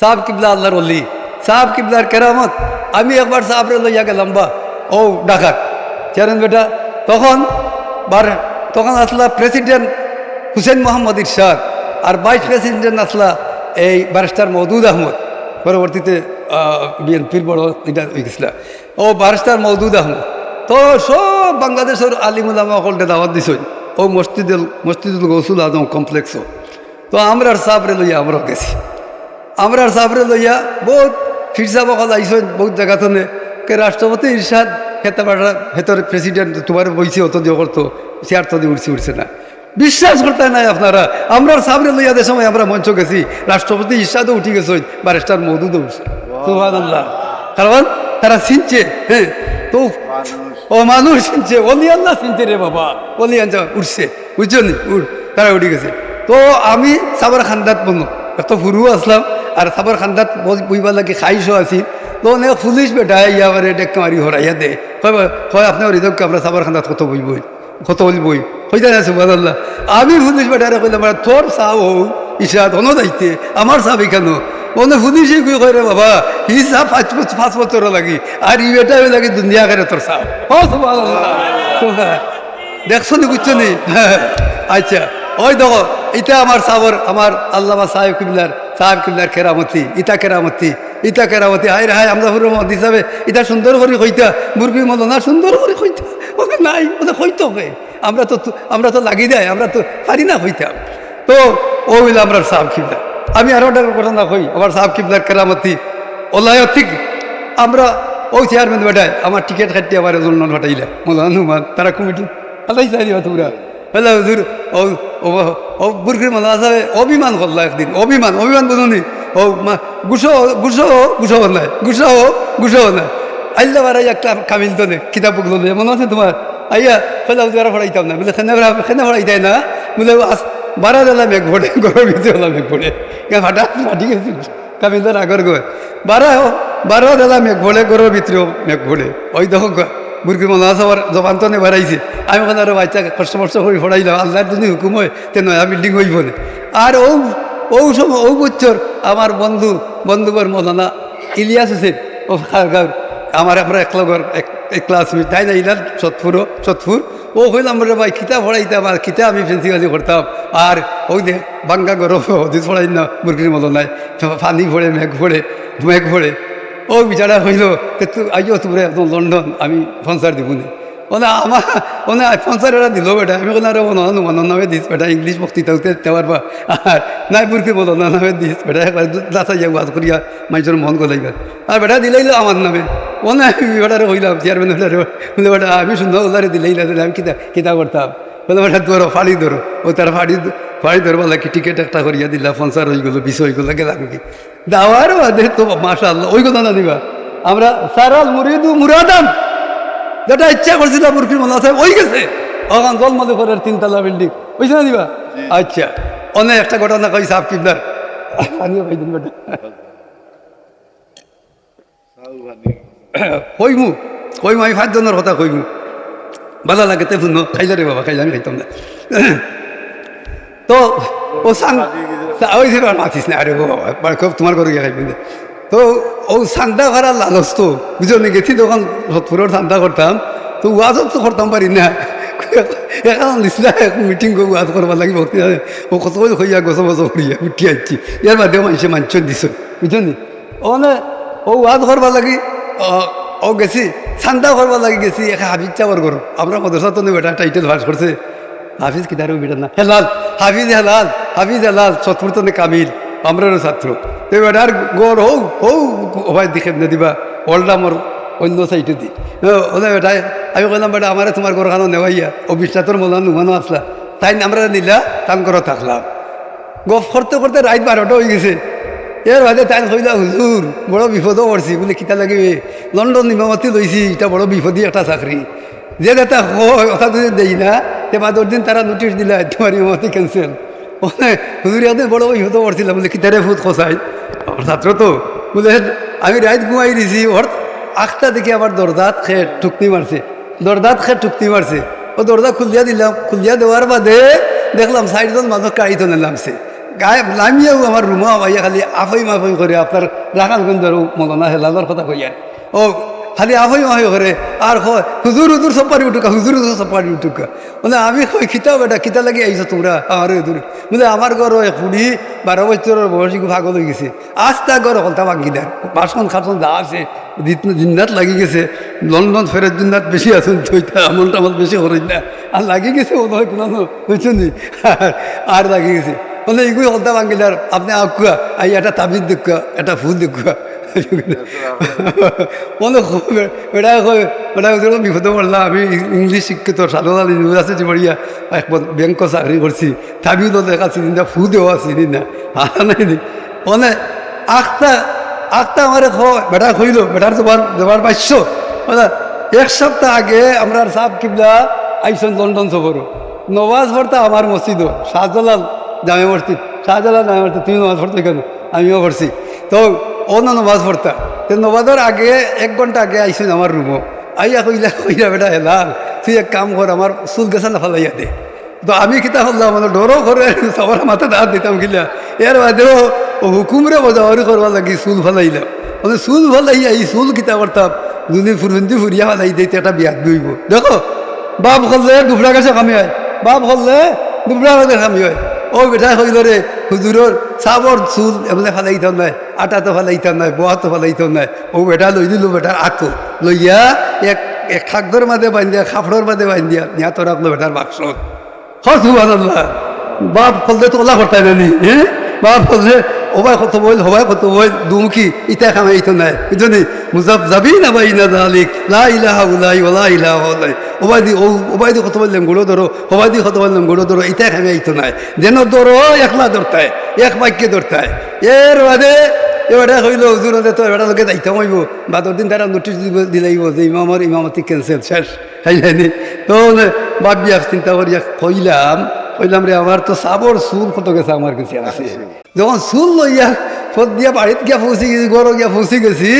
সাহাব কিবলা আল্লাহর অলি সাহাব কিবলার কেরামত। আমি একবার সাহাবরে লইয়া গেলাম বা, ও ডাকাত চেয়ারেন বেটা, তখন বার, তখন আসলা প্রেসিডেন্ট হুসেন মোহাম্মদ ইরশাদ, আর ভাইস প্রেসিডেন্ট আসলা এই ব্যারিস্টার মৌদুদ আহমদ। পরবর্তীতে বিএনপির বড় এটা গেছিল। ও ব্যারিস্টার মৌদুদ আহমদ, তো সব বাংলাদেশের আলিমুলামা সকলকে দাওয়াত দিছ। ও মসজিদুল মসজিদুল গৌসুল আজম কমপ্লেক্সও তো আমরার সাবরে লইয়া আমরাও গেছি। আমরার সাবরে লইয়া বহুত ফিরসা বকল আইসন বহুত জায়গাতে কে রাষ্ট্রপতি ইরশাদ হেতে বাড়া হেতর প্রেসিডেন্ট তোমার বইছে অত দিয়ে করতো চেয়ার তো দিয়ে উঠছে উঠছে না। বিশ্বাস করতে নাই আপনারা। আমরা সাবরে লইয়া যে সময় আমরা মঞ্চ গেছি রাষ্ট্রপতি ইরশাদও উঠি গেছে ব্যারিস্টার মৌদুদও উঠছে। সুবহানাল্লাহ। কারণ তারা চিনছে হ্যাঁ তো ও মানুষ চিনছে অলি আল্লাহ চিনছে রে বাবা। অলি আঞ্জা উঠছে বুঝছ নি? উঠ তারা উঠে গেছে। তো আমি সাবার খান্দাত বন্ধু এত ফুরু আসলাম আর সাবার খান্দাত বইবার লাগে খাইশো আছি। তো অনেক পুলিশ বেটা ইয়া বারে ডেক মারি হরাইয়া দে। হয় আপনার হৃদয়কে আমরা সাবার খান্দাত কত বই বই কত বই বই হইতে না সুবাদাল্লাহ আমি পুলিশ বেটারে কইলাম "আরে তোর চাও হও ইশাদ অন যাইতে আমার চাবি কেন? মনে পুলিশে কই কয় রে বাবা হি চা পাঁচ বছর পাঁচ বছর লাগি, আর ই বেটা লাগে দুনিয়া করে তোর সুবাদাল্লাহ দেখছ নি বুঝছ নি? আচ্ছা ওই দেখো ইটা আমার সাবর আমার আল্লামা সাহেব কিবলার সাহেব কিবলার কেরামতি, ইটা কেরামতি ইটা কেরামতি হাই রে হাই আমরা হুর হিসাবে ইটা সুন্দর করে কইতা মুরগি মতো না, সুন্দর করে কইতা, ওকে নাই ওদের কইতো কে? আমরা তো আমরা তো লাগি দেয়, আমরা তো পারি না কইতাম তো ও হইল আমরা সাহেব কিবলা আমি আরও একটা কথা না কই আমার সাহেব কিবলার কেরামতি। ওলায় ঠিক আমরা, ওই চেয়ারম্যান বেটায়, আমার টিকিট কাটতে আবার জন্য ঘটাইলে মোলা হনুমান তারা কমিটি আলাই চাই তোমরা। হলে হুজুর বুরকির মালা আছে অভিমান করলা একদিন, অভিমান অভিমান বুঝুনি ও গুছো গুছো গুছো নাই গুছো গুছো নাই। আইলা বারাই একটা কামিল তো কিতাব বুকলো মনে আছে তোমার? আইয়া ফেলা হুজুর ফড়াইতাম না, বলে খেনে খেনে ফড়াইতাই না। বলে বারা দিলাম এক ভোটে গরম ভিতরে হলাম এক ভোটে ফাটা ফাটি গেছিল। কামিলদার আগর গয় বারা বারা দিলাম এক ভোটে গরম ভিতরেও এক ভোটে ওই দেখো বুরকি মনে আছে আমার জবান তো বাড়াইছে আমি ওখানে আরও বাচ্চা কষ্ট মষ্ট করে ফড়াইলাম আল্লাহর যদি হুকুম হয় তে নয়া বিল্ডিং হইব না আর ও ও সময় ও বছর আমার বন্ধু বন্ধুবর মলানা ইলিয়াস হোসেন ও খারগাঁও আমার আমরা এক লগর এক ক্লাসমেট তাই না ইলাল সৎপুরও সৎপুর ও হইলাম রে ভাই কিতা পড়াইতাম আর খিতা আমি ফেন্সিবাজি করতাম আর ওই দে বাঙ্গা গরম হদিস পড়াই না মুরগির মতো নাই পানি পড়ে মেঘ পড়ে মেঘ পড়ে ও বিচারা হইল, তে তু আইও তোমরা একদম লন্ডন, আমি ফনসার দিব না ওনা আমার ওনা ফনসার এরা দিল বেটা, আমি মনে নামে দিস বেটা, ইংলিশ বক্তৃতা উঠতে দেওয়ার বা আর নাই বুরকি বলো না নামে দিস বেটা, একবার দাসা যাই বাজ করিয়া মানুষের মন গলাইবার আর বেটা দিলাইলো আমার নামে। ওনা বেটারে হইলাম চেয়ারম্যান হইলে বলে বেটা, আমি সুন্দর ওলারে দিলেই না আমি কিতা কিতা করতাম? বলে বেটা, ধরো, ফাড়ি ধরো। ও তার ফাড়ি ফাড়ি ধরবা লাগে টিকিট একটা করিয়া দিলা পঞ্চার হয়ে গেলো বিষ হয়ে গেলো গেলাম কি? দাওয়ার বাদে তো মাসা আল্লাহ ওই কথা না দিবা। আমরা সারাল মুরিদু মুরাদান। যেটা ইচ্ছা করছিল মুরগির মনে আছে ওই গেছে। ওখান জল মধ্যে করে তিনতলা বিল্ডিং বুঝছে না দিবা? আচ্ছা অনেক একটা ঘটনা কই সাপ কিবদার পানিও খাই দিন বেটা। কইমু কইমু আমি পাঁচজনের কথা কইমু। ভালো লাগে তে শুনো খাইলে রে বাবা খাইলে আমি খাইতাম না। তো ও সাং ওই যে মাতিস না, আরে বাবা খুব তোমার করে গিয়ে খাইবেন। তো ও সান্দা করার লালচ তো বুঝো নি গেছি তখন সৎপুরের সান্দা করতাম, তো ওয়াজও তো করতাম পারি না। এখন নিচিনা মিটিং করে ওয়াজ করবার লাগি, ভক্তি ও কত হইয়া গছ বছ করিয়া উঠি আসছি ইয়ার বাদেও মানুষে মাঞ্চন দিছ বুঝছ নি ও মানে ও ওয়াজ করবার লাগি, ও গেছি সান্দা করবার লাগি গেছি, একা হাফিজ চাবার করো আমরা মদরসা তো বেটা টাইটেল ভাস করছে। হাফিজ কি তারও বেটা না। হেলাল হাফিজ হেলাল হাফিজ হেলাল, চতুর্থ নে কামিল, আমরারও ছাত্র। তো বেটার গড় হৌ হৌ ভাই দেখে না দিবা ওল্ড আমার অন্য সাইডে দি। বেটাই, আমি কইলাম, বেটা, আমার তোমার ঘর খানো নেওয়াইয়া, ও বিশ্বাসের মনে নুমানো আসলা। তাই আমরা নিলা তান করে থাকলাম। গপ করতে করতে রাত বারোটা হয়ে গেছে। এর বাদে তাই কইলা, হুজুর, বড় বিপদও পড়ছি, বলে, কিতা লাগিবে? লন্ডন নিমামতি লইছি এটা বড় বিপদী একটা চাকরি। যে যেটা হয়, কথা যদি দেই না তে বাদর দিন তারা নোটিশ দিলা, তোমার ইমামতি ক্যান্সেল মানে হুজুর একদিন বড় বিপদও পড়ছিলাম বলে কিতারে ভূত খসাই আমার ছাত্র তো, বলে, আমি রাত ঘুমাই দিছি, ওর আখটা দেখি আবার দরজাত খেয়ে টুকনি মারছে, দরজাত খেয়ে টুকনি মারছে। ও দরজা খুলিয়া দিলাম, খুলিয়া দেওয়ার বাদে দেখলাম সাইডজন মানুষ কাড়িতে নামছে গায়ে নামিয়েও আমার রুমা ভাইয়া খালি আফই মাফই করে আপনার রাখাল গঞ্জর মলনা হেলানোর কথা কইয়া ও খালি আফই মাফই করে আর হয় হুজুর হুজুর সব পারি উঠুকা হুজুর হুজুর সব পারি উঠুকা মানে আমি কই খিতাও বেটা খিতা লাগি আইছো তোমরা আমার হুজুর মানে আমার ঘর ওই কুড়ি বারো বছরের বয়সী ভাগল হয়ে গেছে। আজ তা ঘর হলতা ভাঙ্গি দেয় বাসন খাসন যা আছে দিনরাত লাগি গেছে। লন্ডন ফেরত দিনরাত বেশি আছেন তৈতা আমল টামল বেশি করেন না। আর লাগি গেছে ও নয় কোনো নি? আর- লাগি গেছে। বলে এগুলো হলতা ভাঙ্গিলে আর আপনি আকুয়া আই একটা তাবিজ দেখা একটা ফুল দেখা বেটা ওদের বিপদে পড়লাম আমি ইংলিশ শিক্ষিত সাধারণ ইউনিভার্সিটি পড়িয়া একবার ব্যাংক চাকরি করছি তাবিও তো দেখা চিনি না ফু দেওয়া চিনি না হারা নাই মানে আখটা আখটা আমার বেটা কইল বেটার তোমার দেবার পাইছ এক সপ্তাহ আগে আমরা সাব কিবলা আইসন লন্ডন সফর নওয়াজ পড়তা আমার মসজিদও শাহজালাল জামে মসজিদ শাহজালাল জামে মসজিদ তুমি নমাজ পড়তে কেন আমিও পড়ছি তো অন্য নমাজ পড়তা নমাজের আগে, এক ঘণ্টা আগে আইসুন আমার রুমও আইয়া কইলা কইলা বেটা হেলাল, তুই এক কাম কর, আমার চুল গেছা না, ফালাইয়া দে। তো আমি কিতা হল্লাম মানে ডরও করে, সবার মাথা দাঁত দিতাম কিলা। এর বাদেও হুকুমরে বজাওয়ারি করবার লাগি চুল ফালাইলাম। মানে চুল ফালাইয়া এই চুল কিতা করতাম দুদিন ফুরবন্দি ফুরিয়া ফালাই দিতে একটা বিয়াত বইব। দেখো, বাপ করলে দুবরা গেছে কামি হয়, বাপ করলে দুবরা গেছে কামি হয়। ও বেটা হইল রে, হুজুরর সাবর চুল এমনি ফেলাইতাম নাই আটা তো ফেলাইতাম নাই বোয়া তো ফেলাইতাম নাই। ও বেটা লই দিল বেটার আতো লইয়া এক এক খাগদর মাঝে বান্ধিয়া খাফড়র মাঝে বান্ধিয়া নিয়া তো রাখল বেটার বাক্স হসুবান্লাহ বাপ ফলতে তো ওলা করতে নানি হ্যাঁ বাপ ফলতে ওবাই কত বইল, হবাই কত বইল দুমুখী ইটা খামাই তো নাই। বুঝলি মুজাব যাবি না বাই না জালিক, লা ইলাহা উলাই ওলা ইলাহা উলাই ওবাই দি ওবাই দি কত বললাম গুঁড়ো ধরো ওবাই দি কত বললাম গুঁড়ো ধরো ইটা খামাই তো নাই। যেন ধরো, একলা ধরতায়, এক বাক্যে ধরতায়। এর বাদে, এবারে হইল হুজুরতে তো এবারে লোকে যাইতে হইব। বাদর দিন তারা নোটিশ দিলাইব যে ইমামর, ইমামতি ক্যান্সেল শেষ হাইলাইনি তো ভাবিয়া চিন্তা করিয়া কইলাম কইলাম রে, আমার তো সাবর কত গেছে আমার কাছে যখন লইয়া দিয়া গিয়া গেছি গিয়া গেছি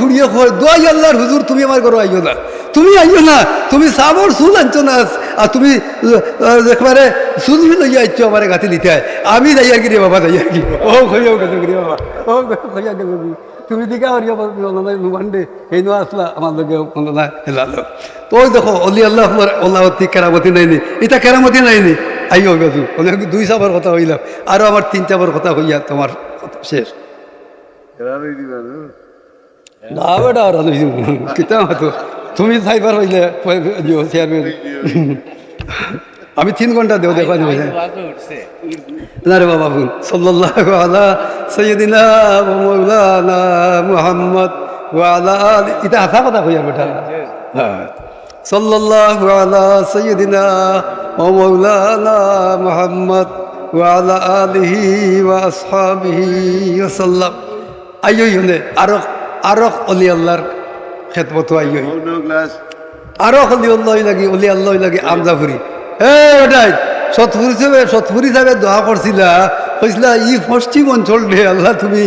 ফুড়িয়ে দোয়াই আল্লাহর হুজুর, তুমি আমার ঘরে আইও না। তুমি আইও না, তুমি সাবর চুল আনছো না, আর তুমি একবারে চুল লইয়া আইছো আমার গাতে নিতে আমি যাইয়া গিয়ে বাবা যাইয়া কি ও হইয়াও গেল গিয়ে বাবা। ও তুমি দিকে হরিয়া নুবান্ডে এই নো আসলা আমার লোকে হেলালো তো ওই দেখো অলি আল্লাহ আল্লাহতি কেরামতি নাইনি। এটা কেরামতি নাইনি। আইও গেছু অনেক দুই চাবার কথা হইলাম। আরও আমার তিন চাবার কথা হইয়া তোমার শেষ। না? বেটা আর কিতা হতো তুমি চাইবার হইলে চেয়ারম্যান। আমি তিন ঘণ্টা দেও দেখা দেবো না রে বাবা ওয়া মাওলানা মুহাম্মদ ওয়া এটা হাসা কথা কইয়া বেটা। হ্যাঁ। সাল্লাল্লাহু আলা মুহাম্মদ আলিহি ওয়া আসহাবিহি অলি আল্লাহর আরও অলি আল্লাহ লাগি অলি আল্লাহ লাগি আমজাফুরি হে ওটাই। সতপুরি সাহেব সতপুরি সাহেবের দোয়া করছিলা। কইছিলা ই পশ্চিম অঞ্চল রে আল্লাহ তুমি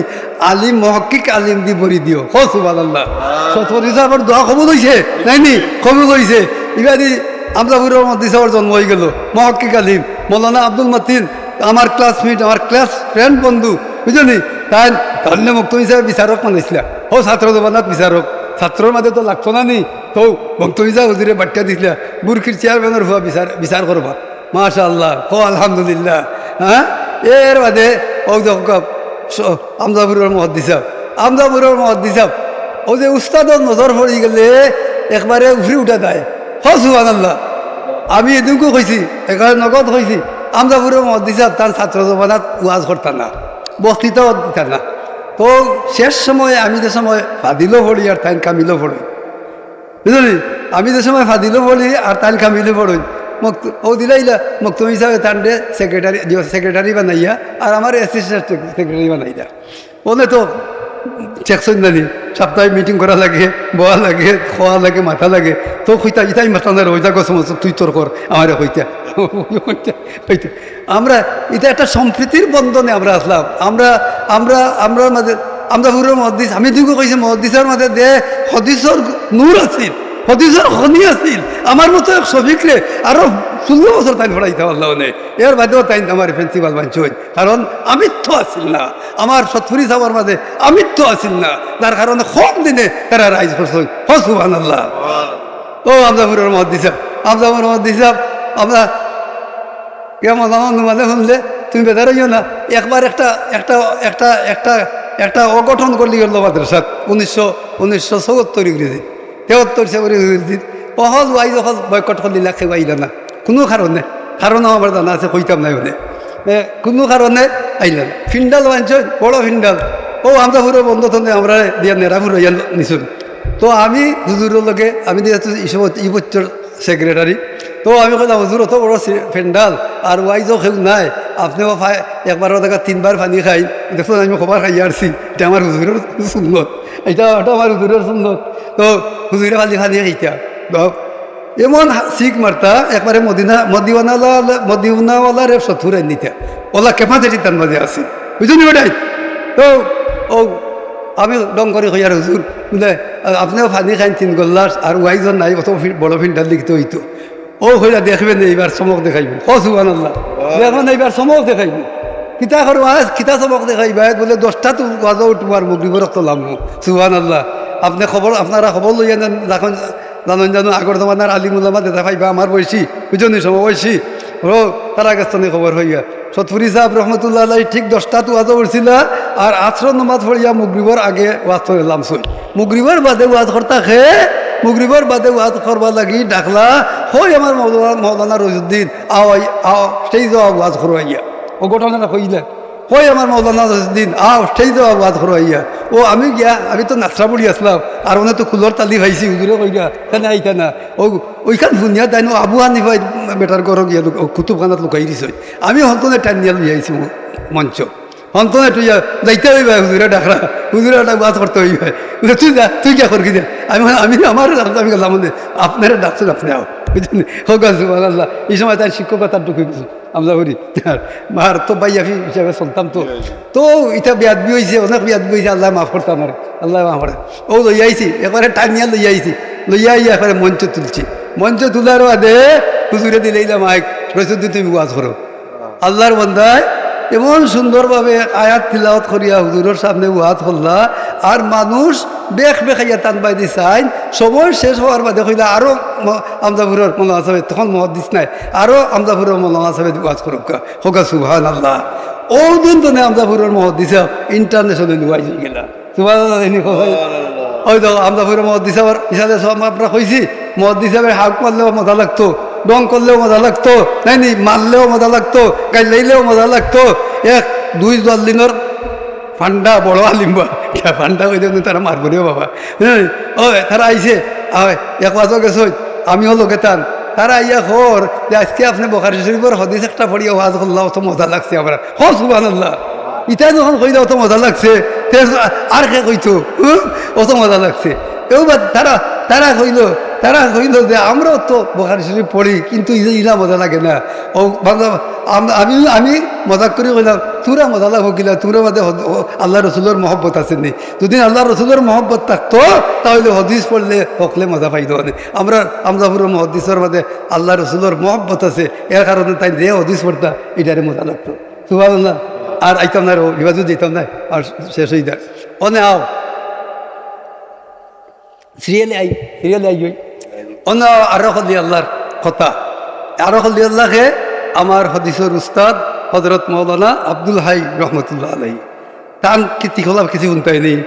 আলিম মহকিক আলিম দি ভরি দিও হসুবাদ আল্লাহ। সতপুরি সাহেবের দোয়া কবুল হইছে নাইনি কবুল হইছে। ইবাদি আমজাফুরের মধ্যে সাহেবের জন্ম হয়ে গেল মহকিক আলিম। মৌলানা আব্দুল মতিন আমার ক্লাসমেট আমার ক্লাস ফ্রেন্ড বন্ধু। বুঝলি? তাই ধন্য মুক্ত হিসাবে বিচারক মানাইছিলা ও ছাত্র জমানাত বিচারক। ছাত্রর মাঝে তো লাগতো না নি? তো বক্তব্য হুজুরে বাট্টা দিছিলা বুরকির চেয়ারম্যানের হওয়া বিচার বিচার করবা মাশা আল্লাহ ও আলহামদুলিল্লাহ। হ্যাঁ এর বাদে ও আমদাপুরের মহদ্দি সাহ আমদাপুরের মহদ্দি সাহ ও যে উস্তাদর নজর পড়ি গেলে একবারে উফরি উঠা দেয় হসুবান আল্লাহ আমি এদিনকে কইছি এখানে নগদ কইছি আমদাপুরের মহদ্দি সাহ তার ছাত্র জমানাত ওয়াজ করতাম না। বক্তৃতাও দিতাম না। তো শেষ সময়ে আমি যে সময় ফাদিলও পড়ি আর তাইন কামিলও পড়ি। বুঝলি? আমি যে সময় ফাদিলও পড়ি আর তাইন কামিলও পড়ি। মোক ও দিলাইলা মক্তম হিসাবে তান্ডে সেক্রেটারি সেক্রেটারি বানাইয়া, আর আমার অ্যাসিস্ট্যান্ট সেক্রেটারি বানাইয়া বলে তো চেকশন জানি সপ্তাহে মিটিং করা লাগে, বয়া লাগে, খোয়া লাগে, মাথা লাগে। তো হইতা, ইতাই মাথা না হইতা গছ তুই তোর কর আমার হইতা। হইতা আমরা এটা একটা সম্প্রীতির বন্ধনে আমরা আসলাম। আমরা আমরা আমরা মাঝে আমরা হুরের মহদিস আমি দুই কইছি মহদিসের মাঝে দে হদিসর নূর আছিল। হদিসর খনি আছিল। আমার মতো এক শফিকরে আরও ষোলো বছর তাই পড়াইতে পারলাম নে। এর বাদেও তাই আমার প্রিন্সিপাল বাঞ্চই কারণ আমিত্ব আসিল না। আমার সৎফুরি সাবার মাঝে আমিত্ব আসিল না। তার কারণে কম দিনে তারা রাইজ করছে হসুবান আল্লাহ ও আমদাপুরের মহদ দিসাব আমদাপুর মহদ দিসাব আমরা কেমন আমার মানে শুনলে? তুমি বেদার হইও না। একবার একটা একটা একটা একটা একটা অগঠন করলি গেল মাদ্রাসাত উনিশশো উনিশশো চৌহত্তর ইংরেজি সেবর ইংরেজি অহল ওয়াই অহল বয়কট করলি লাখে আইলা না। কোনো কারণে কারণ আমার জানা আছে কইতাম নাই এ, কোনো কারণে আইলা না। ফিন্ডাল বানছ বড় ফিন্ডাল। ও আমরা পুরো বন্ধ তন্দে আমরা দিয়া নেরা পুরো ইয়াল নিছুন। তো আমি হুজুরের লগে আমি যেহেতু ই বছর সেক্রেটারি তো আমি কইলাম হুজুর অত বড় ফেন্ডাল আর ওয়াইজও কেউ নাই। আপনিও একবার দেখা তিনবার পানি খাই। দেখুন আমি খবর খাই আসছি। এটা আমার হুজুরের সুন্দর এটা ওটা আমার হুজুরের সুন্দর তো হুজুরে পানি খানি খাইতা তো এমন শিখ মারতা একবারে মদিনা মদিওয়ানালা মদিওনাওয়ালারে সথুরে নিতে ওলা ক্যাপাসিটি তার মাঝে আছে বুঝলি বেটাই তো ও আমি ডং করে কই আর হুজুর বুঝলে আপনিও পানি খাইন তিন গল্লাস আর ওয়াইজন নাই অত বড় ফিল্টার লিখতে হইতো ও হইলা দেখবেন এইবার চমক দেখাইব। ও সুবান আল্লাহ দেখবেন এইবার চমক দেখাইব। কিতা করো আজ কিতা চমক দেখাইবা বলে, দশটা তো বাজা উঠবো আর মুগরিবর রক্ত লাম সুবান আল্লাহ আপনি খবর আপনারা খবর লইয়া দেখুন জানেন জানো আগর জমানার আলিমুল্লামা দেখা পাইবা আমার বয়সী বুঝনি সময় বয়সী। ও তারা থেকে খবর হইয়া সতফুরি সাহেব রহমতুল্লাহ আলাই ঠিক দশটা তো ওয়াজ উঠছিল আর আশ্রম নমাজ পড়িয়া মুগরিবর আগে ওয়াজ করে লামছই মুগরিবর বাদে ওয়াজ করতা খে মুগরিবর বাদে ওয়াজ করবা লাগি ডাকলা হই আমার মৌলানা মৌলানা রজুদ্দিন আও আও সেই যাওয়া ওয়াজ করবাইয়া ও ঘটনাটা কইলে কই আমার মৌলানা দিন আও সেই যাওয়া ওয়াজ করবাইয়া ও, আমি গিয়া, আমি তো নাচরা পড়ি আসলাম। আর ওনে তো কুলোর তালি ভাইছি হুজুরে কইয়া কেন আইতা না ও, ওইখান শুনিয়া তাই আবু হানিফাই বেটার করো গিয়া কুতুবখানাত লুকাই দিছ। আমি হন্তনে টাইম নিয়ে লই আইছি মঞ্চ। হন্তনে তুই যাইতে হইবা হুজুরে ডাকরা হুজুরে বাস করতে হইবা। তুই যা, তুই কে করবি দে। আমি আমি আমার আমি গেলাম আপনারা ডাকছেন আপনি আও বুঝলেন হোক আল্লাহ এই সময় তার শিক্ষকতার ঢুকে গেছে আমরা করি। মার তো আমি হিসাবে চলতাম তো। তো এটা বিয়াদবি হয়েছে অনেক বিয়াদবি হয়েছে আল্লাহ মাফ করতাম আমার আল্লাহ মাফ করে। ও লইয়া আইছি একবারে টানিয়া লইয়া আইছি। লইয়া আইয়া একবারে মঞ্চ তুলছি। মঞ্চ তোলার বাদে হুজুরে দিলেই মাইক রসুদ্দি তুমি ওয়াজ করো। আল্লাহর বন্দায় এমন সুন্দরভাবে আয়াত তিলাওয়াত করিয়া হুজুরের সামনে ওয়াজ করলা আর মানুষ বেখ বেখাইয়া টান বাইদি চাই সময় শেষ হওয়ার বাদে কইলা আরও আমদাপুরের মৌলানা সাহেব তখন মহাদিস নাই আরও আমদাপুরের মৌলানা সাহেব ওয়াজ করুক হোকা সুহান আল্লাহ ও দিন তো নেই আমদাপুরের মহাদিস ইন্টারন্যাশনাল ওয়াইজ গেলা। ওই তো আমদাপুরের মহাদিস হিসাবে সব আমরা কইছি মহাদিস হাউক মারলেও মজা লাগতো। ডং করলেও মজা লাগতো, নাই মারলেও মজা লাগতো, গাইলাইলেও মজা লাগতো। এক, দুই দশ দিনের ফান্ডা বড় আলিম্বা ফান্ডা হয়ে যাবে তারা মারব রে বাবা। হ্যাঁ ও তারা আইছে এক বাজো গেছ আমিও লোকে টান। তারা ইয়া খর যে আজকে আপনি বখারি শরীফের হদিস একটা পড়িয়া ওয়াজ করলাম অত মজা লাগছে আমরা হ সুবান আল্লাহ ইটা যখন কইলে অত মজা লাগছে। আর কে কইতো? অত মজা লাগছে। এবার তারা তারা কইল তারা কইল যে আমরাও তো বোখারি শরীফ পড়ি, কিন্তু ইলা মজা লাগে না। ও আমি আমি মজা করে কইলাম, তোরা মজা লাগবো কিলা তোরা মাঝে আল্লাহ রসুলের মহব্বত আছে নি। যদি আল্লাহ রসুলের মহব্বত থাকতো, তাহলে হদিস পড়লে হকলে মজা পাইতো মানে আমরা আমজাপুরের মহদিসের মাঝে আল্লাহ রসুলের মহব্বত আছে। এর কারণে তাই যে হদিস পড়তা, এটারে মজা লাগতো। সুবাহ আর আইতাম না বিভাজু দিতাম না, আর শেষ হয়ে যায়। অনে আও। সিরিয়ালে আই সিরিয়ালে আই ওই অন্য আরও হলি আল্লাহর কথা। আরও হলি আল্লাহকে আমার হদিসর উস্তাদ হজরত মৌলানা আব্দুল হাই রহমতুল্লাহ আলাই টান কীর্তি খোলা কিছু উন্তাই নেই।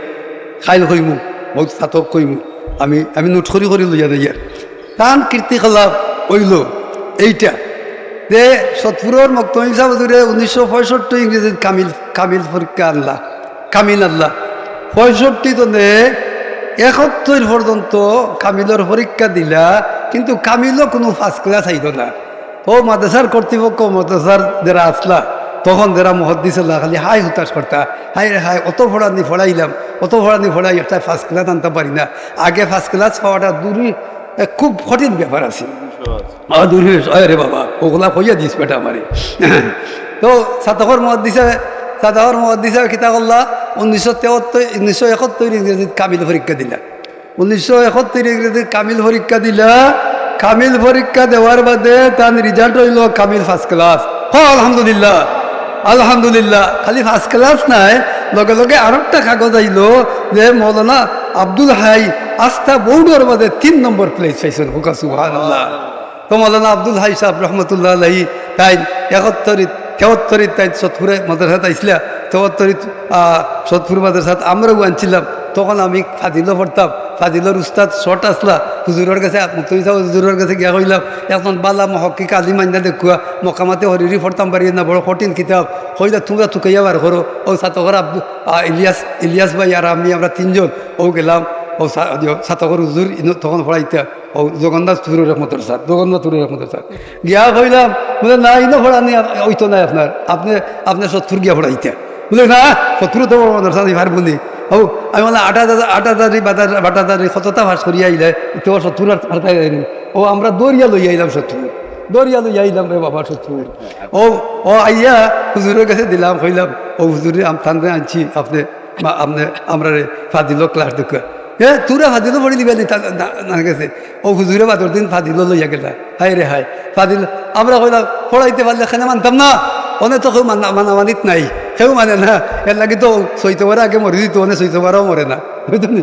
খাইল কইমু বহুত ছাতক কইমু। আমি আমি নোট করি করি লইয়া দেয় টান কীর্তি খোলা ওইল এইটা। সৎপুরের মক্তম হিসাব ধরে উনিশশো পঁয়ষট্টি ইংরেজিত কামিল কামিল পরীক্ষা আনলা কামিল আল্লাহ। পঁয়ষট্টি তনে একাত্তর পর্যন্ত কামিলর পরীক্ষা দিলা, কিন্তু কামিলও কোনো ফার্স্ট ক্লাস আইত না। ও মাদ্রাসার কর্তৃপক্ষ মাদ্রাসার যারা আসলা, তখন যারা মহদ্দিস আল্লাহ খালি হাই হুতাশ করতা, হাই রে হাই, অত ভরানি ফড়াইলাম অত ভরানি ফড়াই একটা ফার্স্ট ক্লাস আনতে পারি না। আগে ফার্স্ট ক্লাস পাওয়াটা দূরই খুব কঠিন ব্যাপার আছে। রে বাবা, ওগুলা কইয়া দিস বেটা আমারে। তো সাতকর মত দিছে সাতকর মত দিছে কিতা করলা উনিশশো তেহত্তর, উনিশশো একাত্তর ইংরেজিত কামিল পরীক্ষা দিলা উনিশশো একাত্তর ইংরেজিত কামিল পরীক্ষা দিলা, কামিল পরীক্ষা দেওয়ার বাদে তার রেজাল্ট হইল কামিল ফার্স্ট ক্লাস হ, আলহামদুলিল্লাহ আলহামদুলিল্লাহ। খালি ফার্স্ট ক্লাস নাই লগে লগে আর একটা কাগজ আইলো যে মৌলানা আব্দুল হাই আস্থা বৌডর বাদে তিন নম্বর প্লেস চাইছেন হুকা সুহান তো মৌলানা আব্দুল হাই সাহেব রহমতুল্লাহ আলহি তাই একত্তরিত, তেহত্তরিত তাই চতুরে মাদ্রাসাত আইসলা। তেহত্তরিত সৎপুর মাদ্রাসাত আমরাও আনছিলাম। তখন আমি ফাদিলও পড়তাম। ফাদিলর উস্তাদ শর্ট আসলা। হুজুরের কাছে, মুক্তি হুজুরের কাছে গিয়া কইলাম, এখন বালা মহকি কালি মাইন্দা দেখুয়া মকামাতে হরিরি পড়তাম পারি না, বড় কঠিন কিতাব। কইলা, তোমরা তুকাইয়া বার করো। ও সাতকর আব্দুল ইলিয়াস ইলিয়াস ভাই আর আমি, আমরা তিনজন। ও গেলাম, ও সাতকর হুজুর তখন পড়াইতে। ও জগন্নাথ তুরুর রহমতর স্যার, জগন্নাথ তুরুর রহমতর স্যার। গিয়া কইলাম বলে না, ইনো পড়ানি ওই তো নাই আপনার। আপনি আপনার সত্তর গিয়া পড়াইতে। বলে না? শত্রু তো মাদ্রাসা ভার বলি ও আমি বললাম আটা দাদা আটা দাঁড়ি বাটা বাটা দাঁড়ি কতটা ভাস করিয়া আইলে তো সত্তর আর হারতাই যায়নি ও আমরা দরিয়া লই আইলাম শত্রু। দরিয়া লই আইলাম রে বাবা সত্তর ও ও আইয়া হুজুরের কাছে দিলাম, কইলাম ও হুজুরে আমথানে আনছি, আপনি আপনি আমরা রে ফাদিল ক্লাস দেখুয়া এ, তোরা ফাদিল পড়ি দিবে গেছে ও হুজুরে বাদর দিন ফাদিল লইয়া গেলা হাই রে হাই ফাদিল আমরা কইলাম পড়াইতে পারলে এখানে মানতাম না। অনে তো কেউ মানা মানামানিত নাই কেউ মানে না এর লাগে তো চৈতবার আগে মরে দিত অনে চৈতবারও মরে না বুঝলি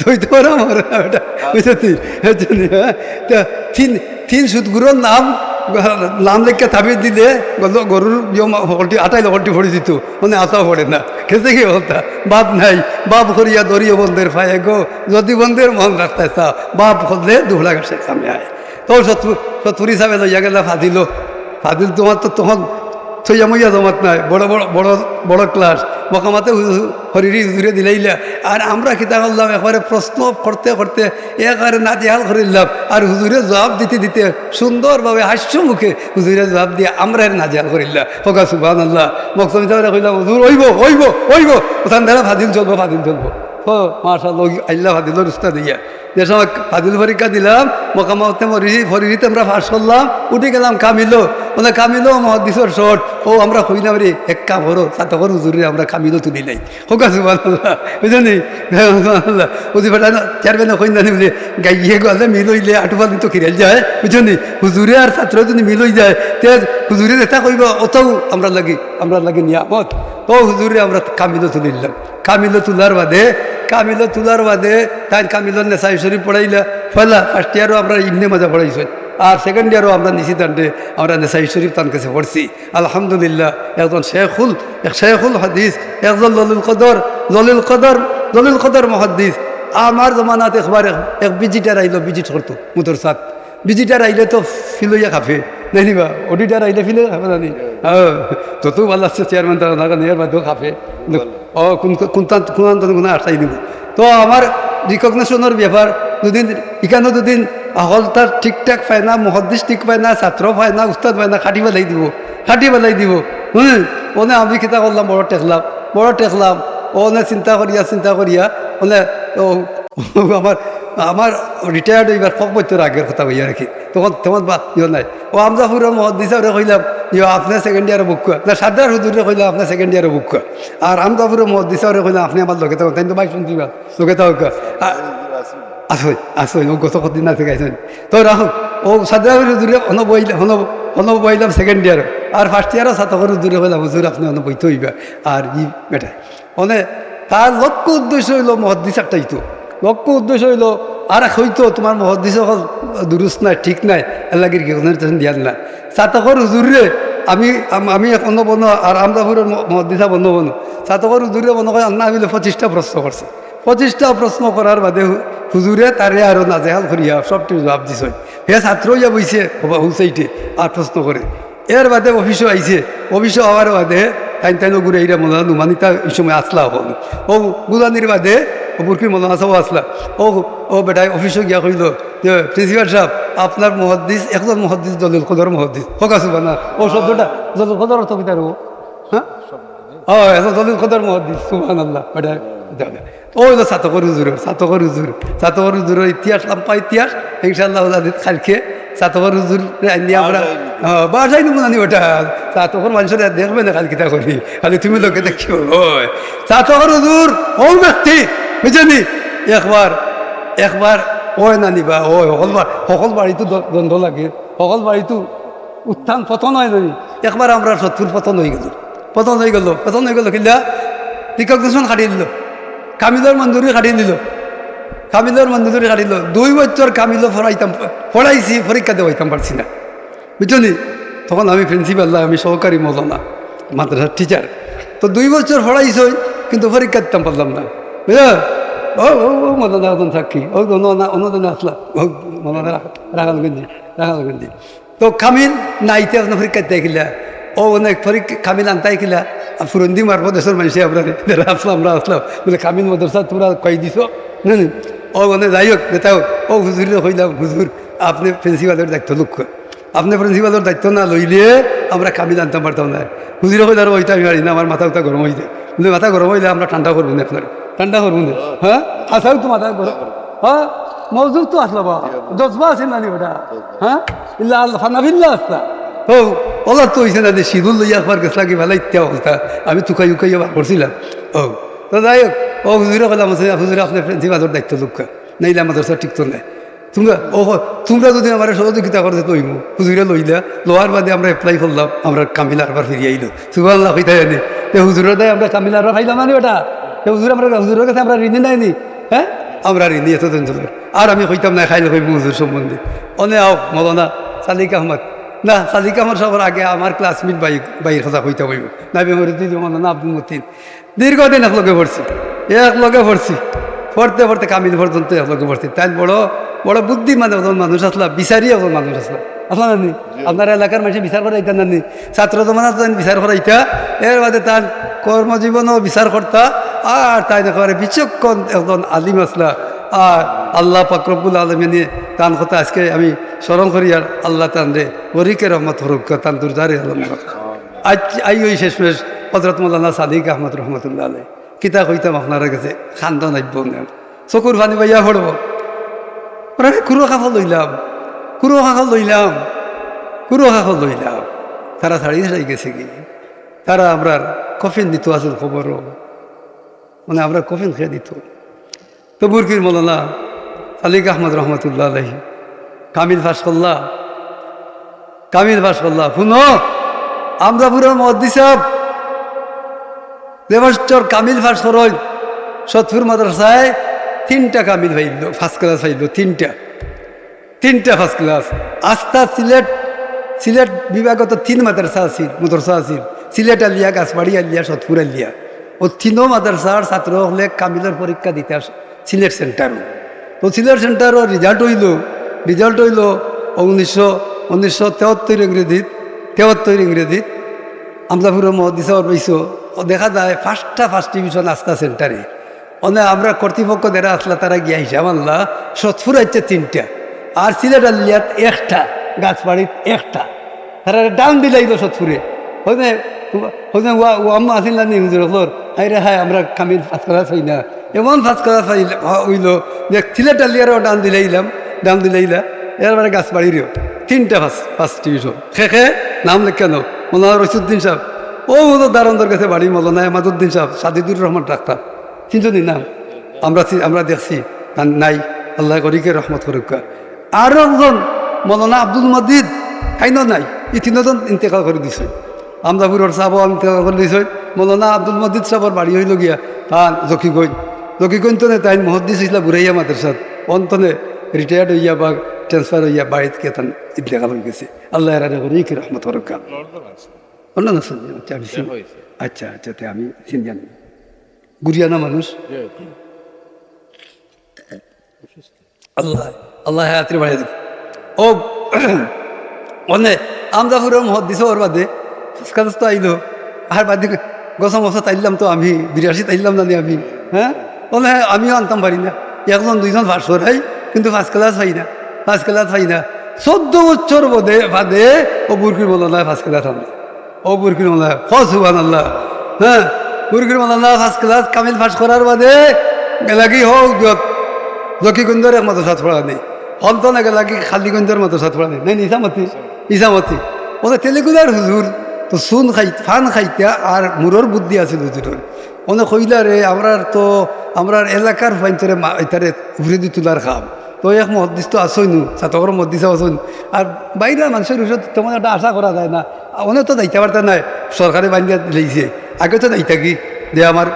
চৈতবারও মরে না বেটা বুঝলি হ্যাঁ তা তিন তিন সুদগুলোর নাম নাম লেখা থাবি দিলে গরুর হলটি আটাই হলটি ভরে দিত মানে আতাও পড়ে না খেতে কি হতা বাপ নাই বাপ করিয়া দরিয়া বন্ধের ফায়ে গো যদি বন্ধের মন রাখতে চা বাপ করলে দুহলা গাছের সামনে আয় তো শত্রু শত্রু হিসাবে লইয়া গেলে ফাদিল ফাদিল তোমার তো তখন থইয়া মইয়া জমাত নাই। বড় বড় বড় বড় ক্লাস মকামাতে হরিরি হুজুরে দিলাইলা আর আমরা কিতা করলাম একবারে প্রশ্ন করতে করতে একবারে নাজেহাল করিলাম আর হুজুরে জবাব দিতে দিতে সুন্দরভাবে হাস্য মুখে হুজুরে জবাব দিয়ে আমরা নাজেহাল করিলা ফকা সুবান আল্লাহ মকসম হিসাবে কইলাম, হুজুর ওইব ওইব ওইব ওখান দ্বারা ফাদিল চলবো ফাদিল চলবো। ও মাশাল্লাহ আল্লাহ ফাদিলর উস্তাদ দিয়া যে সময় ফাদিল পরীক্ষা দিলাম, মোকামাতে মরি ফরিতে আমরা ফাঁস করলাম, উঠে গেলাম কামিলো। মানে কামিলো, মহাদিসর শর্ট। ও, আমরা কইলাম রে এক কাম সাত করো জরুরি আমরা কামিলো তুলি নাই। হোক আল্লাহ বুঝলি বুঝি ফেটা চেয়ারম্যানে কই না বলে গাইয়ে গেলে মিলইলে আটুপাল তো খিরাল যায়। বুঝলি হুজুরে আর ছাত্র যদি মিলই যায়। তে হুজুরে এটা কইব, অতও আমরা লাগি আমরা লাগি নিয়ামত। ও হুজুরে, আমরা কামিলো তুলিলাম। কামিলো তোলার বাদে, কামিলো তোলার বাদে, তাই কামিলো নেশাই শরীফ পড়াইলা। ফেলা ফার্স্ট ইয়ারও আমরা ইমনে মজা পড়াইছি। আর সেকেন্ড ইয়ারও আমরা নিশিতান্ডে আমরা নেশাই শরীফ তার কাছে পড়ছি। আলহামদুলিল্লাহ, একজন শেখুল, এক শেখুল হাদিস, একজন ললিল কদর ললিল কদর ললিল কদর মহাদিস। আমার জমানাত একবার এক- ভিজিটার আইলো ভিজিট করতো মুতর সাথ ভিজিটার আইলে তো ফিলইয়া খাফে নাইনি বা অডিটার আইলে ফিলে খাবে জানি। হ্যাঁ তত ভালো আছে চেয়ারম্যান তারা নাগা নিয়ার বাদেও খাফে ও কোন কোন কোন কোন আসাই দিব। তো আমার রিকগনেশনের ব্যাপার দুদিন এখানে দুদিন হলতার ঠিকঠাক পায় না মহাদিস ঠিক পায় না ছাত্র পায় না উস্তাদ পায় না খাটি বেলাই দিব খাটি বেলাই দিব। হুম? ওনে আমি কিতা করলাম বড় টেকলাম বড় টেকলাম। ওনে চিন্তা করিয়া চিন্তা করিয়া ওনে ও আমার আমার রিটায়ার্ড হইবার বছর আগের কথা কইয়া রাখি তখন তেমন বা ইয়ে নাই। ও আমজাপুরের মহাদিসারে কইলাম ইয়ে আপনার সেকেন্ড ইয়ারে বুক না সাদার হুজুরে কইলাম আপনার সেকেন্ড ইয়ারে বুক করা আর আমজাপুরের মহাদিসারে কইলাম আপনি আমার লোকে থাকুন তাই তো ভাই শুনছি বা লোকে থাকুক আসই আসই ও গত কদিন আছে গাইছেন তো রাখুন ও সাদার হুজুরে অন বইলাম অন অন বইলাম সেকেন্ড ইয়ার আর ফার্স্ট ইয়ারও সাতকর হুজুরে কইলাম হুজুর আপনি অন বইতে হইবা। আর ই, বেটাই। অনে তার লক্ষ্য উদ্দেশ্য হইল মহাদিস একটাই তো লক্ষ্য উদ্দেশ্য হইল, আর হইতো, তোমার মহাদিস দুরুস্ত নাই, ঠিক নাই এলাকির কেউ দিয়ান না সাতকর হুজুরে আমি আমি অন্য বন আর আমদাপুরের মহাদিসা বন্ধ বন সাতকর হুজুরে বন্ধ করে আন্না আমিলে পঁচিশটা প্রশ্ন করছে। পঁচিশটা প্রশ্ন করার বাদে হুজুরে তারে আরও নাজেহাল করিয়া সবটি জবাব দিছ। হে ছাত্র ইয়া বইছে, হুসাইটে, আর প্রশ্ন করে। এর বাদে অফিসও আইছে। অফিসও হওয়ার বাদে তাই তাই ঘুরে এইরা মনে নুমানিতা এই সময় আসলা হল ও গুলানির বাদে ও বুরকির মনে আসাও আসলা ও ও বেটাই অফিসে গিয়া কইল যে প্রিন্সিপাল সাহেব আপনার মহাদ্দিস একজন মহাদ্দিস দলিল কদর মহাদ্দিস আছে না ও শব্দটা দলিল কদর অর্থ কিতার হ্যাঁ ও এখন দলিল কদর মহাদ্দিস সুবহান আল্লাহ বেটাই ওই হলো সাতকর হুজুরের সাতকর হুজুর সাতকর হুজুরের ইতিহাস লাম্পা ইতিহাস ইনশাল্লাহ কালকে সাতকর হুজুর আনি আমরা বাসাই নেব জানি ওটা সাতকর মানুষের দেখবে না কাল কিতা করি, খালি তুমি লোকে দেখিও ওই সাতকর হুজুর, ও ব্যক্তি বুঝলি একবার একবার, ওই না নিবা ও সকল বা- সকল বাড়িতো দ্বন্দ্ব লাগে সকল বাড়িতো উত্থান পতন হয় নানি একবার আমরা শত্রুর পতন হয়ে গেল, পতন হয়ে গেল, পতন হয়ে গেল কিলা টিকক দুজন কাটিয়ে দিল কামিলর মঞ্জুরি কাটিয়ে দিল কামিলর মঞ্জুরি কাটিল দুই বছর কামিল পড়াইতাম পড়াইছি পরীক্ষা দেওয়াইতাম পারছি না। বুঝলি? তখন আমি প্রিন্সিপাল আমি সহকারী মৌলানা, মাদ্রাসার টিচার তো দুই বছর পড়াইছই কিন্তু পরীক্ষা দিতাম পারলাম না। বুঝলো? ও ও ও মদনা এখন থাকি। ও অনুদানে আসলা। ও মদনা রাখাল গঞ্জি রাখাল গঞ্জি তো কামিল নাইতে আপনার পরীক্ষা দিতে গেলা। ও অনেক পরীক্ষা কামিল আনতাই আর ফুরন্দি মারবো দেশের মানুষে আপনার আসলাম আমরা আসলাম। বলে কামিল মাদ্রাসা তোমরা কই দিছ? ও মানে যাই হোক নেতা হোক। ও হুজুর হইলাম, হুজুর, আপনি প্রিন্সিপালের দায়িত্ব লক্ষ্য। আপনি প্রিন্সিপালের দায়িত্ব না লইলে আমরা কামি আনতে পারতাম না। হুজুরে হইলে আর, ওইটা আমি না, আমার মাথা উঠা গরম হইতে বলে মাথা গরম হইলে আমরা ঠান্ডা করব না আপনার, ঠান্ডা করব না। হ্যাঁ? আসাও তো মাথা গরম। হ্যাঁ? মজদুর তো আসলো বা? দশবা আছে না ওটা? হ্যাঁ? ইল্লা আল্লাহ ফানাফিল্লা আসতা। ও ওলা তো হয়েছে না যে সিঁদুর লইয়া একবার গেছ লাগে ভালো ইত্যা অবস্থা। আমি তুকাই উকাই আবার করছিলাম ও, তো যাই হোক, ও হুজুরে কলাম হুজুরে আপনার প্রিন্সিপালের দায়িত্ব লক্ষ্য নাইলে আমাদের ঠিক তো নাই। তোমরা ও তোমরা যদি আমার সহযোগিতা করতে তৈম হুজুরে লইলা লোয়ার বাদে আমরা এপ্লাই করলাম, আমরা কামিলা আরবার ফিরিয়ে আইলো। সুবাহ হইতে জানি এ হুজুরের দায় আমরা কামিলা আরবার ফাইলাম মানে ওটা? এ হুজুর আমরা, হুজুরের কাছে আমরা ঋণী নাইনি হ্যাঁ? আমরা ঋণী এত টেনশন আর আমি কইতাম না, খাইলে কইব হুজুর সম্বন্ধে। অনে আও, মলনা সালিক আহমদ। না, সাদিক আমার সবার আগে আমার ক্লাসমেট বাই বাইর কথা কইতে হইব না বেমরি দিদি মনে আব্দুল মতিন। দীর্ঘদিন একলগে পড়ছি। একলগে পড়ছি। পড়তে পড়তে কামিল পর্যন্ত একলগে পড়ছি তাই বড় বড় বুদ্ধিমান একজন মানুষ আসলা বিচারি একজন মানুষ আসলা। আসলা নানি আপনার এলাকার মানুষে বিচার করাইতা নানি ছাত্র জমানা তাই বিচার করাইতা এর বাদে তার কর্মজীবনও বিচার করতা আর তাই একেবারে বিচক্ষণ একজন আলিম আসলা। আর আল্লাহ পাকরবুল আলমিনে তান কথা আজকে আমি স্মরণ করি আর আল্লাহ তান রে হরিকে রহমত হরুক তান দুর্দারে আলম আজ আই ওই শেষমেশ হজরত মৌলানা সাদিক আহমদ রহমতুল্লাহ আলাই কিতা কইতাম আপনার কাছে খান্দ নাইব চকুর পানি বাইয়া পড়ব। ওরা কুরো কাফল লইলাম কুরো কাফল লইলাম কুরো কাফল লইলাম তারা ছাড়ি ছাড়ি গেছে কি? তারা আমরা কফিন দিত আসল খবরও মানে আমরা কফিন খেয়ে দিত। তো বুরকির মৌলানা সালিক আহমদ রহমতুল্লাহ আলহি কামিল ফাঁস করলা কামিল ফাঁস করলা শুনো আমরা পুরো মদ্দি সাহেব দেবশ্চর কামিল ফাঁস করল সৎপুর মাদ্রাসায় তিনটা কামিল ফাইল ফার্স্ট ক্লাস ফাইল তিনটা। তিনটা ফার্স্ট ক্লাস আস্থা সিলেট সিলেট বিভাগত তিন মাদ্রাসা আছিল মাদ্রাসা আছিল সিলেট আলিয়া, গাছবাড়ি আলিয়া, সৎপুর আলিয়া। ও তিনও মাদ্রাসার ছাত্র হলে কামিলের পরীক্ষা দিতে আস, সিলেট সেন্টারও তো সিলেট সেন্টারও রেজাল্ট হইল রেজাল্ট হইল উনিশশো উনিশশো তেহত্তর ইংরেজিত তেহত্তর ইংরেজিত। আমলাপুরের মহাদিসা পাইছ দেখা যায় ফার্স্টটা ফার্স্ট ডিভিশন আস্থা সেন্টারে। অনে আমরা কর্তৃপক্ষ যারা আসলা, তারা গিয়া হিসাব আনলা সৎপুর হচ্ছে তিনটা, আর সিলেট আলিয়াত একটা গাছবাড়িত একটা। তারা ডাউন দিলাইল সৎপুরে হইনে হইনে আম্মা আসিল না হুজুর হলোর হাই রে হাই আমরা কামিল ফাঁস করা চাই না। এমন ফাঁস করা চাই হইল যে সিলেট আলিয়ারও ডাউন দিলাইলাম ডাউন দিলাইলা এরবারে গাছবাড়িরও। তিনটা ফার্স্ট ফার্স্ট ডিভিশন। খে নাম লেখান মোলানা রসিউদ্দিন সাহেব। ও হলো দারন্দর কাছে বাড়ি মৌলানা মাদুদ্দিন সাহেব, সাদিদুর রহমান ডাক্তার। তিনজনই নাম। আমরা আমরা দেখছি নাই। আল্লাহ করিকে রহমত করুক। আরও একজন, মৌলানা আব্দুল মজিদ কাইন নাই। এই তিনজন ইন্তেকাল করে দিছে। আমদাপুরের সাহেব ইন্তেকাল করে দিছে। মৌলানা আব্দুল মজিদ সাহেবের বাড়ি হইল গিয়া তান জকিগঞ্জ। জকিগঞ্জ তো তাই মহদ্দিস ইসলা বুড়াইয়া মাদ্রাসাত, অন্তনে রিটায়ার্ড হইয়া বা ট্রান্সফার হইয়া বাড়িতে কে তান ইন্তেকাল হয়ে গেছে। আল্লাহ এরারে করিকে রহমত করুক। অন্য না শুনি আচ্ছা আমি আচ্ছা আচ্ছা তে আমি চিনি জানি গুরিয়ানা মানুষ। আল্লাহ আল্লাহ হায়াতের বাড়িয়ে দেব ও অনে আমদাপুরের মহদ্দিস ওর বাদে। ফুসকাদস তো আইলো। আর বাদে গছ তাইলাম তো আমি বিরাশি তাইলাম না আমি হ্যাঁ? ওনে আমিও আনতাম পারি না। একজন দুইজন ভাস্কর হয় কিন্তু ফার্স্ট ক্লাস পাই না ফার্স্ট ক্লাস পাই না। চোদ্দ বছর বোধে বাদে ও বুরকির বলো না ফার্স্ট ক্লাস আনলাম ও ফস হুবান আল্লাহ হ্যাঁ বুরকির মাল্লা ফার্স্ট ক্লাস কামিল ফার্স্ট করার বাদে গেলাকি হোক, যত জকিগঞ্জের এক মতো সাত পড়া নেই। হলতনে গেলাকি খালিগঞ্জের মতো সাত পড়া নেই। নেই নিজামতি নিজামতি ওদের তেলেগুলার হুজুর, তো সুন খাই ফান খাইতা আর মুরর বুদ্ধি আছিল হুজুরের। অনেক কইলা রে আমরার তো আমরার এলাকার ফাইন্তরে এটারে ঘুরে দি তোলার খাম। তো এক মহদিস তো আসই নু ছাতকর মহদিস আসই আর বাইরে মানুষের ওষুধ তেমন একটা আশা করা যায় না, অনেক তো দায়িত্ব পারতে নাই সরকারি বান্ধিয়া দিলেইছে আগে তো দায়িত্ব থাকি যে আমার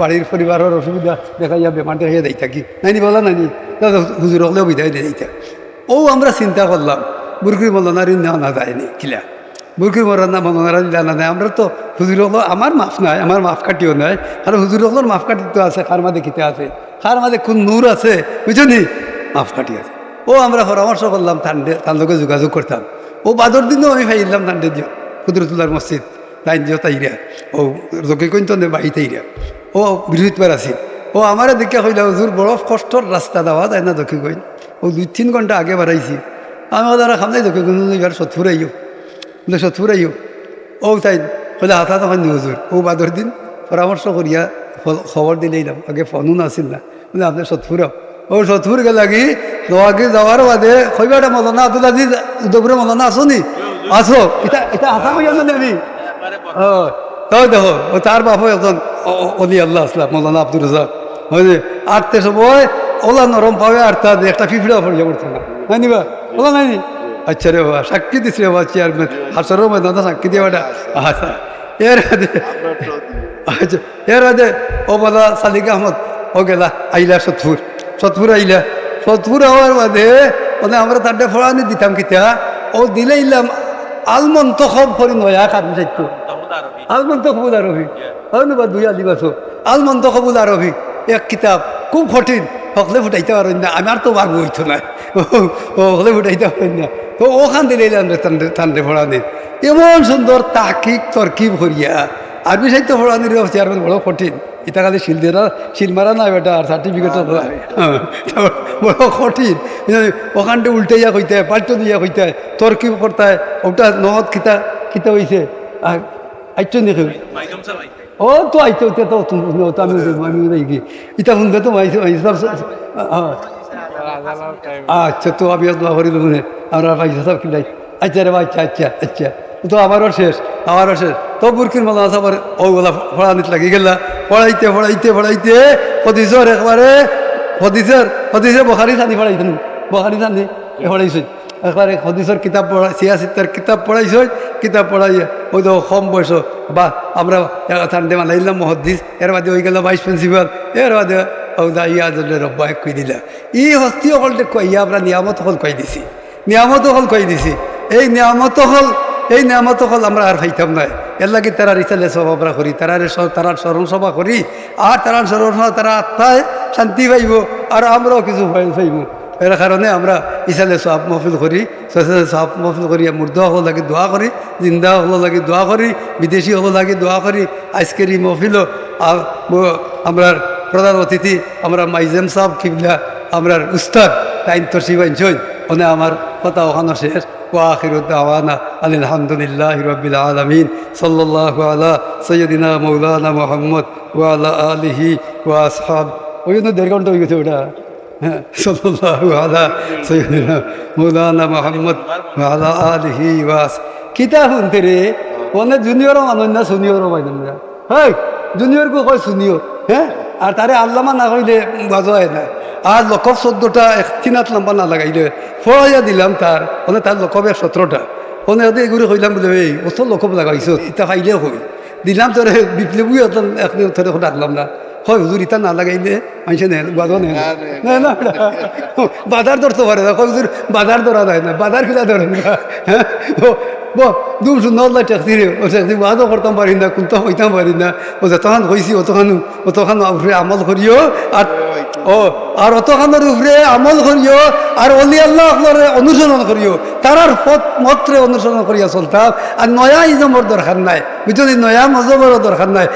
বাড়ির পরিবারের অসুবিধা দেখা যায় বেমার দেখা দায়িত্ব থাকি নাইনি বলা নাইনি হুজুর হলেও বিদায় দিয়ে দায়িত্ব। ও আমরা চিন্তা করলাম বুরকুরি মলনারি নেওয়া যায়নি কিলা। বুরকুরি মরানা মলনারা জানা নাই আমরা তো হুজুর হলো আমার মাফ নাই আমার মাফ কাটিও নাই আর হুজুর হলোর মাফ কাটি তো আছে খার মাঝে কিতে আছে খার মাঝে কোন নূর আছে বুঝলি মাফ কাটি আছে ও, আমরা পরামর্শ করলাম, তান্ডে তার লগে যোগাযোগ করতাম। ও, বাদর দিনও আমি ফাইলাম তান্ডে কুদরতুল্লার মসজিদ তাই দিও তাইরা। ও যোগে কইন তো বাড়িতে ইরা ও বৃহস্পতিবার আছে। ও, আমার দেখে কইলা, হুজুর, বড় কষ্টর রাস্তা দেওয়া তাই না দক্ষিণ কইন। ও, দুই তিন ঘণ্টা আগে বাড়াইছি। আমি ওদের খামলাই দক্ষিণ কইন এবার সত্তর আইও। ও, তাই বলে হাতা তখন নি হুজুর। ও, বাদর দিন পরামর্শ করিয়া খবর দিলেইলাম আগে ফোনও নাছিল না। বলে আপনি সত্তর ও সত্তর গে লাগি নোয়াকে যাওয়ার বাদে কইবাটা মলনা আব্দুল আজিজ উদয়পুরে মলনা আসো নি? আসো এটা এটা আশা করিয়া না ও তাও দেখো, ও তার অ- অ- অলি আল্লাহ আসলাম মৌলানা আব্দুল রাজাক বুঝলি আটতে সময় ওলা নরম পাবে আর তার একটা পিঁপড়া পড়িয়া পড়তো না হয় নিবা ওলা নাই আচ্ছা রে বাবা সাক্ষী দিস রে বাবা চেয়ারম্যান হাসরও ময়দান সাক্ষী দিয়ে বাটা। আচ্ছা এর আচ্ছা এর ও বলা সালিক আহমদ ও গেলা আইলা সতপুর সতপুর আইলা সতপুর হওয়ার বাদে মানে আমরা তারটা ফড়ানি দিতাম কিতা? ও দিলে ইলাম আলমন্ত সব করি নয়া কাম চাইতো আলমন্ত কবুল আরবি। ধন্যবাদ দুই আলি বাসো আলমন্ত কবুল আরবি। এক কিতাব খুব কঠিন। হকলে ফুটাইতে পারেন না। আমার তো বাঘ হইতো না। ও হকলে ফুটাইতে পারেন না। তো ওখান দিলে আমরা তান্ডে তান্ডে ফোড়ানি এমন সুন্দর তাকিক তরকিব করিয়া। আরবি সাহিত্য ফোড়ানির চেয়ারম্যান বড় কঠিন। এটা খালি শিল দিয়ে শিল মারা না বেটা আর সার্টিফিকেট বড় কঠিন। ওখানটা উল্টাইয়া কইতে পাল্টো দিয়া কইতে তরকিব করতে? ওটা নহত খিতা খিতা হইছে। আর আইছো দেখি ও তো আইতো তো তো আমি আমি দেখি ইটা শুনতে তো আচ্ছা তো আমি দোয়া করি মনে আমরা কিলাই আচ্ছা রে আচ্ছা আচ্ছা আচ্ছা। তো আমারও শেষ আমারও শেষ। তো বুরকির মালা সবার ওগুলা পড়ানিত লাগি, গেলা। পড়াইতে পড়াইতে পড়াইতে হদিসর একবারে হদিসর হদিসে বখারি সানি পড়াইতেন বখারি সানি পড়াইছে একবারে হদিসর কিতাব পড়া সিয়াসিত্তার কিতাব পড়াইছ কিতাব পড়াইয়া ওই তো কম বয়স বা আমরা ঠান্ডে মানাইলাম মহদ্দিস এর বাদে হয়ে গেল ভাইস প্রিন্সিপাল এর বাদে ও দা ইয়া জন্য রব্বা এক কই দিলা। ই হস্তি হলটে কইয়া আমরা নিয়ামত হল কই দিছি। নিয়ামত হল কই দিছি। এই নিয়ামত হল এই নিয়ামত হল আমরা আর খাইতাম নাই। এর লাগে তারা রিচালে সভা করি, তারা তারার স্মরণ সভা করি, আর তারার স্মরণ সভা তারা আত্মায় শান্তি পাইব, আর আমরাও কিছু পাইব। এর কারণে আমরা ইসালে সব মহফিল করি সব মহফিল করি মুর্দা হল লাগে দোয়া করি, জিন্দা হল লাগে দোয়া করি, বিদেশি হল লাগে দোয়া করি, আজকের এই মহফিলও আমরা প্রধান অতিথি, আমরা মাইজেম সাহ কিবলা, আমরা উস্তাদ টাইম তো শিবাঞ্চন ওনে আমার কথা ওখানো শেষ وآخر دعوانا أن الحمد لله رب العالمين صلى الله على سيدنا مولانا محمد وعلى آله وأصحابه ওই জন্য দেড় ঘন্টা হয়ে গেছে ওটা হ্যাঁ সাল্লাল্লাহু আলা সাইয়্যিদিনা মাওলানা মুহাম্মদ ওয়া আলা আলিহি ওয়াস কিতা শুনতে রে ওনে জুনিয়রও মানুষ না সুনিয়রও পাইলাম না হ্যাঁ জুনিয়রকে কয় সুনিয়র হ্যাঁ আর তারে আল্লামা না কইলে বাজয় না আর লকব চোদ্দটা একটিনাত লম্বা না লাগাইলে ফড়াইয়া দিলাম তার ওনে তার লকবে সতেরোটা ওনে ওদের এগুলো কইলাম বলে এই অত লকব লাগাইছ ইটা খাইলেও কই দিলাম তোরে বিপ্লবী এখন তোরে ডাকলাম না হয় হুজুর ইটা না লাগাইলে মানুষে নেন বাদও নেন না না বাজার ধরতে পারে না হুজুর বাজার ধরা যায় না বাজার কিনা ধরেন না হ্যাঁ সুন্দর লাই ট্যাক্সি রে ও ট্যাক্সি বাদও করতাম পারি না কোনটা হইতাম পারি না ও যতক্ষণ হয়েছি অতক্ষণ অতক্ষণ আমল করিও আর ও, আর অতখানের উপরে আমল করিও আর অলি আল্লাহ অনুসরণ করিও তারার পথ মত্রে অনুসরণ করিয়া চলতাম আর নয়া ইজমর দরকার নাই বুঝলি নয়া মজমরও দরকার নাই।